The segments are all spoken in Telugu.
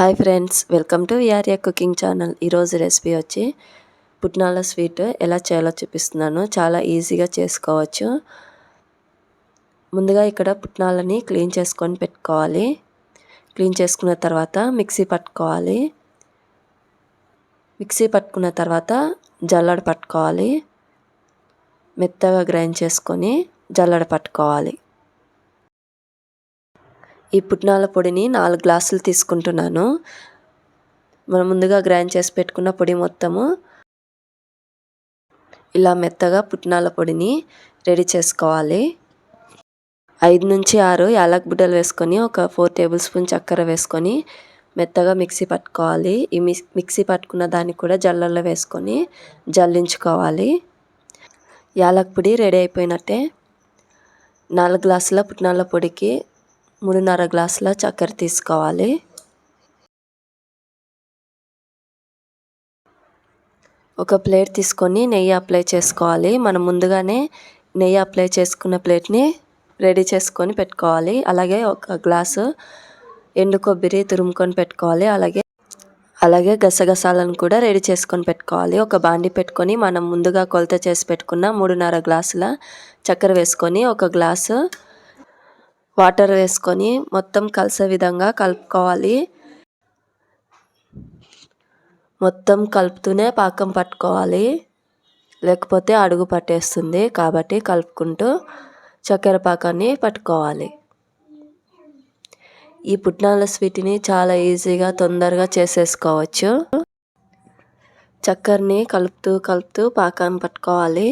Hi friends welcome to VRA cooking channel. ఈరోజు రెసిపీ వచ్చి పుట్నాల స్వీట్ ఎలా చేయాలో చూపిస్తున్నాను. చాలా ఈజీగా చేసుకోవచ్చు. ముందుగా ఇక్కడ పుట్నాలని క్లీన్ చేసుకొని పెట్టుకోవాలి. క్లీన్ చేసుకున్న తర్వాత మిక్సీ పట్టుకోవాలి. మిక్సీ పట్టుకున్న తర్వాత జల్లడ పట్టుకోవాలి. మెత్తగా గ్రైండ్ చేసుకొని జల్లడ పట్టుకోవాలి. ఈ పుట్నాల పొడిని నాలుగు గ్లాసులు తీసుకుంటున్నాను. మనం ముందుగా గ్రైండ్ చేసి పెట్టుకున్న పొడి మొత్తము ఇలా మెత్తగా పుట్నాల పొడిని రెడీ చేసుకోవాలి. ఐదు నుంచి ఆరు యాలక్ బుడ్డలు వేసుకొని ఒక ఫోర్ టేబుల్ స్పూన్ చక్కెర వేసుకొని మెత్తగా మిక్సీ పట్టుకోవాలి. ఈ మిక్సీ పట్టుకున్న దాన్ని కూడా జల్లల్లో వేసుకొని జల్లించుకోవాలి. యాలక్ పొడి రెడీ అయిపోయినట్టే. నాలుగు గ్లాసుల పుట్నాల పొడికి మూడున్నర గ్లాసుల చక్కెర తీసుకోవాలి. ఒక ప్లేట్ తీసుకొని నెయ్యి అప్లై చేసుకోవాలి. మనం ముందుగానే నెయ్యి అప్లై చేసుకున్న ప్లేట్ని రెడీ చేసుకొని పెట్టుకోవాలి. అలాగే ఒక గ్లాసు ఎండు కొబ్బరి తురుముకొని పెట్టుకోవాలి. అలాగే అలాగే గసగసాలను కూడా రెడీ చేసుకొని పెట్టుకోవాలి. ఒక బాండి పెట్టుకొని మనం ముందుగా కొలత చేసి పెట్టుకున్న మూడున్నర గ్లాసుల చక్కెర వేసుకొని ఒక గ్లాసు వాటర్ వేసుకొని మొత్తం కలిసే విధంగా కలుపుకోవాలి. మొత్తం కలుపుతూనే పాకం పట్టుకోవాలి. లేకపోతే అడుగు పట్టేస్తుంది కాబట్టి కలుపుకుంటూ చక్కెర పాకాన్ని పట్టుకోవాలి. ఈ పుట్నాల స్వీట్ని చాలా ఈజీగా తొందరగా చేసేసుకోవచ్చు. చక్కెరని కలుపుతూ కలుపుతూ పాకాన్ని పట్టుకోవాలి.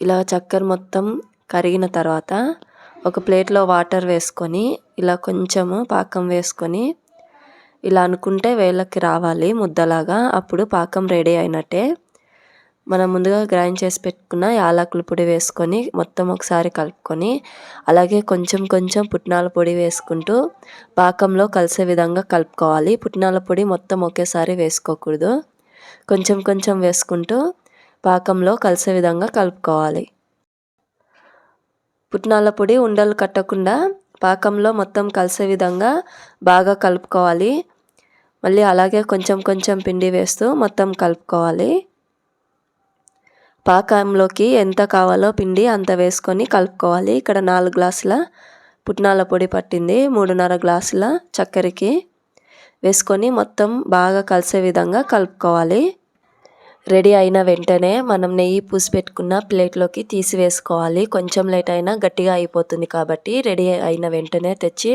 ఇలా చక్కెర మొత్తం కరిగిన తర్వాత ఒక ప్లేట్లో వాటర్ వేసుకొని ఇలా కొంచెము పాకం వేసుకొని ఇలా అనుకుంటే వేళ్ళకి రావాలి ముద్దలాగా. అప్పుడు పాకం రెడీ అయినట్టే. మనం ముందుగా గ్రైండ్ చేసి పెట్టుకున్న యాలకుల పొడి వేసుకొని మొత్తం ఒకసారి కలుపుకొని అలాగే కొంచెం కొంచెం పుట్నాల పొడి వేసుకుంటూ పాకంలో కలిసే విధంగా కలుపుకోవాలి. పుట్నాల పొడి మొత్తం ఒకేసారి వేసుకోకూడదు. కొంచెం కొంచెం వేసుకుంటూ పాకంలో కలిసే విధంగా కలుపుకోవాలి. పుట్నాల పొడి ఉండలు కట్టకుండా పాకంలో మొత్తం కలిసే విధంగా బాగా కలుపుకోవాలి. మళ్ళీ అలాగే కొంచెం కొంచెం పిండి వేస్తూ మొత్తం కలుపుకోవాలి. పాకంలోకి ఎంత కావాలో పిండి అంత వేసుకొని కలుపుకోవాలి. ఇక్కడ నాలుగు గ్లాసుల పుట్నాల పొడి పట్టింది. మూడున్నర గ్లాసుల చక్కెరకి వేసుకొని మొత్తం బాగా కలిసే విధంగా కలుపుకోవాలి. రెడీ అయిన వెంటనే మనం నెయ్యి పూసి పెట్టుకున్న ప్లేట్లోకి తీసి వేసుకోవాలి కొంచెం లేట్ అయినా గట్టిగా అయిపోతుంది కాబట్టి రెడీ అయిన వెంటనే తెచ్చి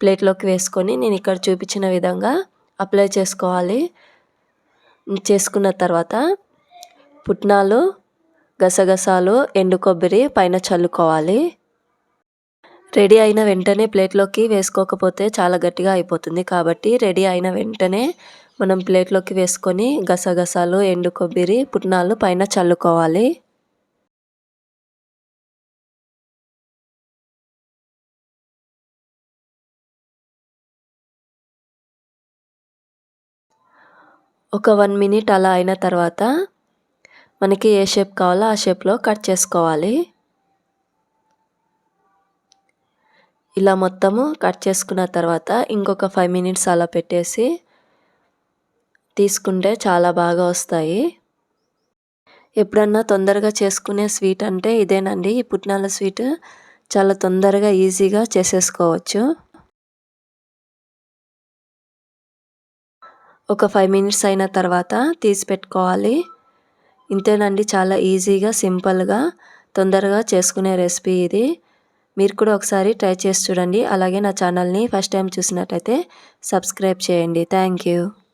ప్లేట్లోకి వేసుకొని నేను ఇక్కడ చూపించిన విధంగా అప్లై చేసుకోవాలి. చేసుకున్న తర్వాత పుట్నాలు గసగసాలు ఎండు కొబ్బరి పైన చల్లుకోవాలి. రెడీ అయిన వెంటనే ప్లేట్లోకి వేసుకోకపోతే చాలా గట్టిగా అయిపోతుంది కాబట్టి రెడీ అయిన వెంటనే మనం ప్లేట్లోకి వేసుకొని గసగసాలు ఎండు కొబ్బరి పుట్నాలు పైన చల్లుకోవాలి. ఒక వన్ మినిట్ అలా అయిన తర్వాత మనకి ఏ షేప్ కావాలో ఆ షేప్లో కట్ చేసుకోవాలి. ఇలా మొత్తము కట్ చేసుకున్న తర్వాత ఇంకొక ఫైవ్ మినిట్స్ అలా పెట్టేసి తీసుకుంటే చాలా బాగా వస్తాయి. ఎప్పుడన్నా తొందరగా చేసుకునే స్వీట్ అంటే ఇదేనండి. ఈ పుట్నాల స్వీట్ చాలా తొందరగా ఈజీగా చేసేసుకోవచ్చు. ఒక ఫైవ్ మినిట్స్ అయిన తర్వాత తీసి పెట్టుకోవాలి. ఇంతేనండి చాలా ఈజీగా సింపుల్గా తొందరగా చేసుకునే రెసిపీ ఇది. మీరు కూడా ఒకసారి ట్రై చేసి చూడండి. అలాగే నా ఛానల్ని ఫస్ట్ టైం చూసినట్టయితే సబ్స్క్రైబ్ చేయండి. Thank you.